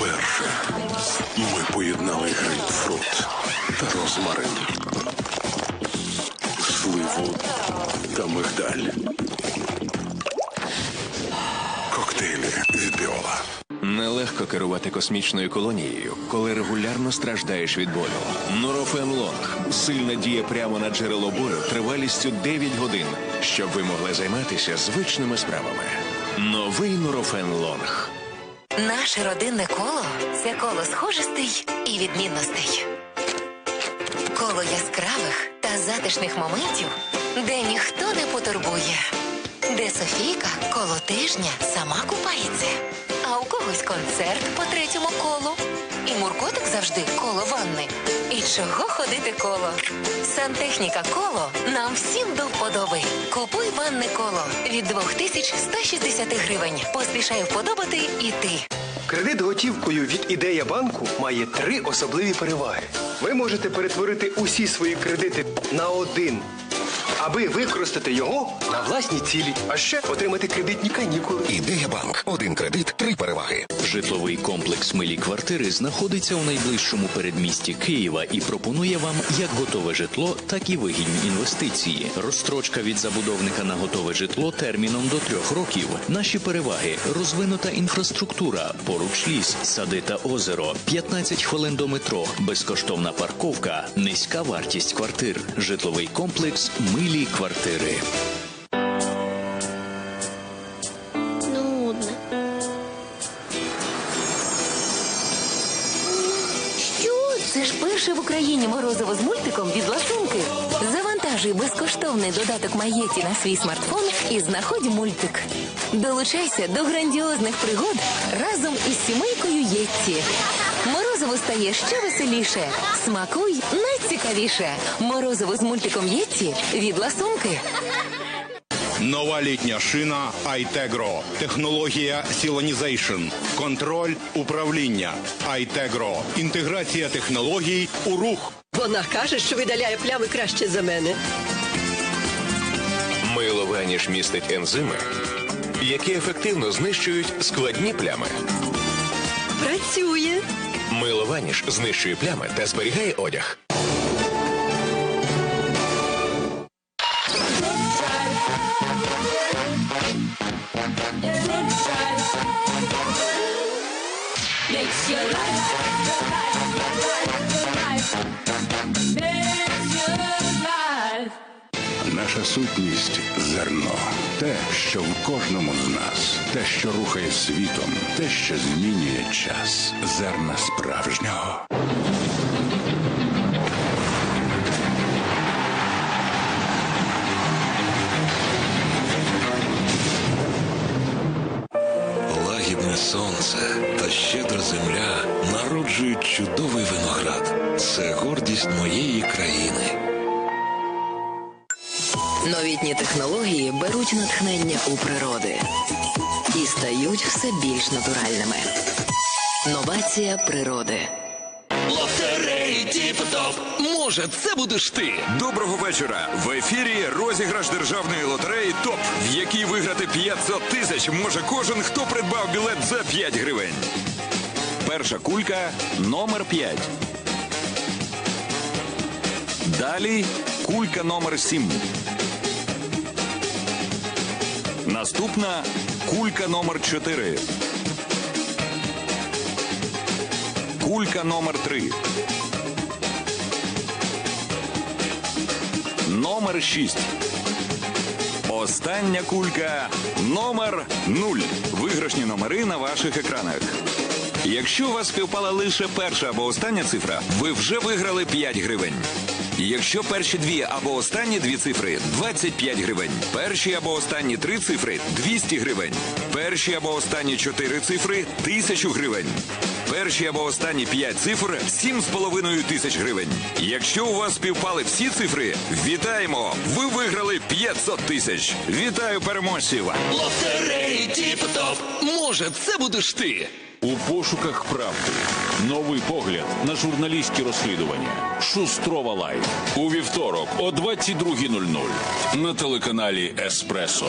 Уперше ми поєднали грейпфрут та розмарин, сливу та мигдаль. Коктейлі від Біола. Нелегко керувати космічною колонією, коли регулярно страждаєш від болю. Норофен Лонг сильна діє прямо на джерело болю тривалістю 9 годин, щоб ви могли займатися звичними справами. Новий Норофен Лонг. Наше родинне коло це коло схожестей і відмінностей. Коло яскравих та затишних моментів, де ніхто не потурбує. Де Софійка коло тижня сама купається, а у когось концерт по третьому колу. І Муркотик завжди коло ванни. І чого ходити коло? Сантехніка коло нам всім до вподоби. Купуй ванне коло від 2160 гривень. Поспішай вподобати і ти. Кредит готівкою від ідея банку має три особливі переваги. Ви можете перетворити усі свої кредити на один, аби використати його на власні цілі, а ще отримати кредитні канікули. Ідея банк. Один кредит, три переваги. Житловий комплекс Милі квартири знаходиться у найближчому передмісті Києва і пропонує вам як готове житло, так і вигідні інвестиції. Розстрочка від забудовника на готове житло терміном до трьох років. Наші переваги: розвинута інфраструктура, поруч ліс, сади та озеро, 15 хвилин до метро, безкоштовна парковка, низька вартість квартир. Житловий комплекс Милі квартири. Нудно. Що Це ж перше в Україні морозиво з мультиком від ласунки. Завантажуй безкоштовний додаток Маєті на свій смартфон і знаходь мультик. Долучайся до грандіозних пригод разом із сімейкою Єтті. Морозиво стає ще веселіше. Смакуй найцікавіше. Морозиво з мультиком Єтті від ласунки. Нова літня шина Айтегро. Технологія Сілонізейшн. Контроль управління. Айтегро. Інтеграція технологій у рух. Вона каже, що видаляє плями краще за мене. Мило Ваніш містить ензими, які ефективно знищують складні плями. Працює. Мило Ваніш знищує плями та зберігає одяг. Наша сутність зерно. Те, що в кожному з нас, те, що рухає світом, те, що змінює час. Зерна справжнього. Лагідне сонце та щедра земля народжують чудовий виноград. Це гордість моєї країни. Новітні технології беруть натхнення у природи і стають все більш натуральними. Новація природи. Лотереї Тіп-Топ. Може, це будеш ти? Доброго вечора. В ефірі розіграш державної лотереї ТОП, в якій виграти 500 тисяч може кожен, хто придбав білет за 5 гривень. Перша кулька номер 5. Далі кулька номер 7. Наступна кулька номер 4. Кулька номер 3. Номер 6. Остання кулька номер 0. Виграшні номери на ваших екранах. Якщо у вас співпала лише перша або остання цифра, ви вже виграли 5 гривень. Якщо перші дві або останні дві цифри 25 гривень. Перші або останні три цифри 200 гривень. Перші або останні чотири цифри 1000 гривень. Перші або останні п'ять цифр 7,5 тисяч гривень. Якщо у вас співпали всі цифри, вітаємо! Ви виграли 500 тисяч. Вітаю переможців! Лотереї Тіп-Топ. Може, це будеш ти? У пошуках правди. Новий погляд на журналістські розслідування. Шустрова лайф. У вівторок о 22.00 на телеканалі Еспресо.